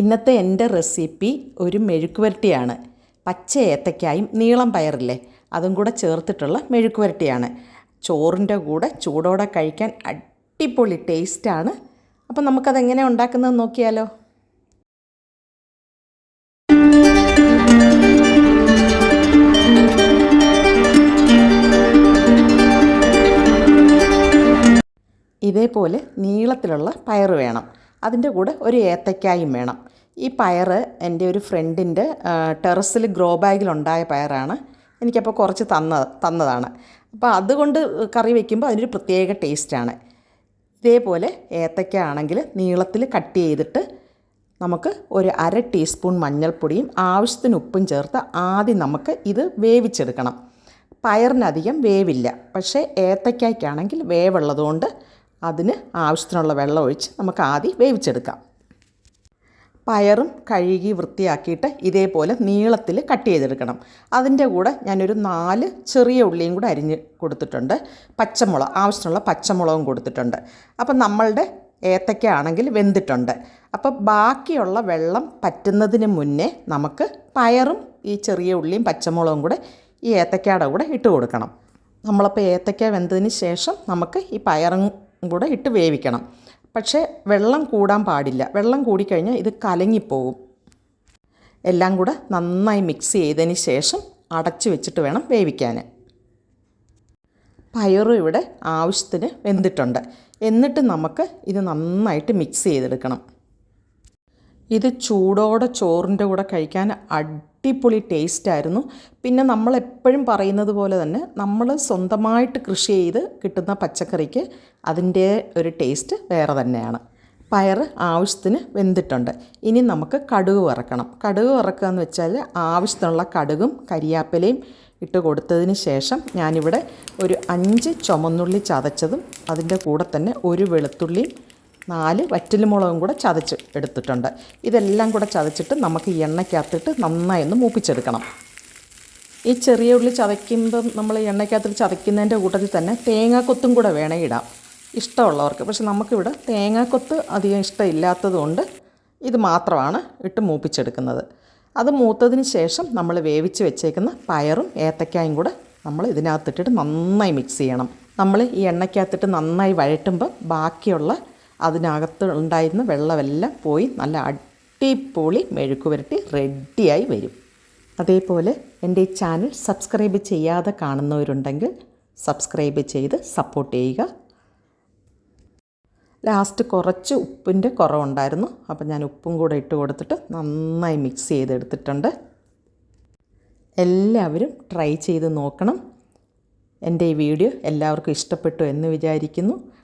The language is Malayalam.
ഇന്നത്തെ എന്റെ റെസിപ്പി ഒരു മെഴുക്കുവരട്ടിയാണ്. പച്ച ഏത്തയ്ക്കായും നീളം പയറില്ലേ അതും കൂടെ ചേർത്തിട്ടുള്ള മെഴുക്കുവരട്ടിയാണ്. ചോറിന്റെ കൂടെ ചൂടോടെ കഴിക്കാൻ അടിപൊളി ടേസ്റ്റാണ്. അപ്പം നമുക്കതെങ്ങനെ ഉണ്ടാക്കുന്നത് നോക്കിയാലോ. ഇതേപോലെ നീളത്തിലുള്ള പയറ് വേണം. അതിന്റെ കൂടെ ഒരു ഏത്തക്കായും വേണം. ഈ പയർ എന്റെ ഒരു ഫ്രണ്ടിന്റെ ടെറസിൽ ഗ്രോ ബാഗിലുണ്ടായ പയറാണ്. എനിക്കപ്പോൾ കുറച്ച് തന്ന തന്നതാണ്. അപ്പോൾ അതുകൊണ്ട് കറി വയ്ക്കുമ്പോൾ അതിനൊരു പ്രത്യേക ടേസ്റ്റാണ്. ഇതേപോലെ ഏത്തക്ക ആണെങ്കിൽ നീളത്തിൽ കട്ട് ചെയ്തിട്ട് നമുക്ക് ഒരു അര ടീസ്പൂൺ മഞ്ഞൾപ്പൊടിയും ആവശ്യത്തിന് ഉപ്പും ചേർത്ത് ആദ്യം നമുക്ക് ഇത് വേവിച്ചെടുക്കണം. പയറിനധികം വേവില്ല. പക്ഷേ ഏത്തക്കായ്ക്കാണെങ്കിൽ വേവുള്ളതുകൊണ്ട് അതിന് ആവശ്യത്തിനുള്ള വെള്ളം ഒഴിച്ച് നമുക്ക് ആദ്യം വേവിച്ചെടുക്കാം. പയറും കഴുകി വൃത്തിയാക്കിയിട്ട് ഇതേപോലെ നീളത്തിൽ കട്ട് ചെയ്തെടുക്കണം. അതിന്റെ കൂടെ ഞാനൊരു നാല് ചെറിയ ഉള്ളിയും കൂടെ അരിഞ്ഞ് കൊടുത്തിട്ടുണ്ട്. പച്ചമുളക് ആവശ്യത്തിനുള്ള പച്ചമുളകും കൊടുത്തിട്ടുണ്ട്. അപ്പം നമ്മളുടെ ഏത്തക്ക ആണെങ്കിൽ വെന്തിട്ടുണ്ട്. അപ്പോൾ ബാക്കിയുള്ള വെള്ളം പറ്റുന്നതിന് മുന്നേ നമുക്ക് പയറും ഈ ചെറിയ ഉള്ളിയും പച്ചമുളകും കൂടെ ഈ ഏത്തയ്ക്കയുടെ കൂടെ ഇട്ട് കൊടുക്കണം. നമ്മളപ്പോൾ ഏത്തക്ക വെന്തതിന് ശേഷം നമുക്ക് ഈ പയറും കൂടെ ഇട്ട് വേവിക്കണം. പക്ഷേ വെള്ളം കൂടാൻ പാടില്ല. വെള്ളം കൂടിക്കഴിഞ്ഞാൽ ഇത് കലങ്ങിപ്പോവും. എല്ലാം കൂടെ നന്നായി മിക്സ് ചെയ്തതിന് ശേഷം അടച്ചു വെച്ചിട്ട് വേണം വേവിക്കാൻ. പയറും ഇവിടെ ആവശ്യത്തിന് വെന്തിട്ടുണ്ട്. എന്നിട്ട് നമുക്ക് ഇത് നന്നായിട്ട് മിക്സ് ചെയ്തെടുക്കണം. ഇത് ചൂടോടെ ചോറിന്റെ കൂടെ കഴിക്കാൻ അടിപൊളി ടേസ്റ്റായിരുന്നു പിന്നെ നമ്മൾ എപ്പോഴും പറയുന്നത് പോലെ തന്നെ നമ്മൾ സ്വന്തമായിട്ട് കൃഷി ചെയ്ത് കിട്ടുന്ന പച്ചക്കറിക്ക് അതിന്റെ ഒരു ടേസ്റ്റ് വേറെ തന്നെയാണ്. പയർ ആവശ്യത്തിന് വെന്തിട്ടുണ്ട്. ഇനി നമുക്ക് കടുക് വറക്കണം. കടുക് വറക്കുക എന്ന് വെച്ചാൽ ആവശ്യത്തിനുള്ള കടുകും കരിയാപ്പിലയും ഇട്ട് കൊടുത്തതിന് ശേഷം ഞാനിവിടെ ഒരു അഞ്ച് ചുമന്നുള്ളി ചതച്ചതും അതിന്റെ കൂടെ തന്നെ ഒരു വെളുത്തുള്ളിയും നാല് വറ്റലുമുളകും കൂടെ ചതച്ച് എടുത്തിട്ടുണ്ട്. ഇതെല്ലാം കൂടെ ചതച്ചിട്ട് നമുക്ക് ഈ എണ്ണയ്ക്കകത്തിട്ട് നന്നായി ഒന്ന് മൂപ്പിച്ചെടുക്കണം. ഈ ചെറിയ ഉള്ളി ചതയ്ക്കുമ്പം നമ്മൾ എണ്ണയ്ക്കകത്തിട്ട് ചതയ്ക്കുന്നതിന്റെ കൂട്ടത്തിൽ തന്നെ തേങ്ങാക്കൊത്തും കൂടെ വേണേ ഇടാം. ഇഷ്ടമുള്ളവർക്ക്. പക്ഷെ നമുക്കിവിടെ തേങ്ങാക്കൊത്ത് അധികം ഇഷ്ടമില്ലാത്തതുകൊണ്ട് ഇത് മാത്രമാണ് ഇട്ട് മൂപ്പിച്ചെടുക്കുന്നത്. അത് മൂത്തതിന് ശേഷം നമ്മൾ വേവിച്ച് വെച്ചേക്കുന്ന പയറും ഏത്തക്കായും കൂടെ നമ്മൾ ഇതിനകത്തിട്ടിട്ട് നന്നായി മിക്സ് ചെയ്യണം. നമ്മൾ ഈ എണ്ണയ്ക്കകത്തിട്ട് നന്നായി വഴറ്റുമ്പോൾ ബാക്കിയുള്ള അതിനകത്ത് ഉണ്ടായിരുന്ന വെള്ളമെല്ലാം പോയി നല്ല അടിപൊളി മെഴുക്ക് പുരട്ടി റെഡിയായി വരും. അതേപോലെ എന്റെ ഈ ചാനൽ സബ്സ്ക്രൈബ് ചെയ്യാതെ കാണുന്നവരുണ്ടെങ്കിൽ സബ്സ്ക്രൈബ് ചെയ്ത് സപ്പോർട്ട് ചെയ്യുക. ലാസ്റ്റ് കുറച്ച് ഉപ്പിന്റെ കുറവുണ്ടായിരുന്നു. അപ്പോൾ ഞാൻ ഉപ്പും കൂടെ ഇട്ട് കൊടുത്തിട്ട് നന്നായി മിക്സ് ചെയ്തെടുത്തിട്ടുണ്ട്. എല്ലാവരും ട്രൈ ചെയ്ത് നോക്കണം. എന്റെ ഈ വീഡിയോ എല്ലാവർക്കും ഇഷ്ടപ്പെട്ടു എന്ന് വിചാരിക്കുന്നു.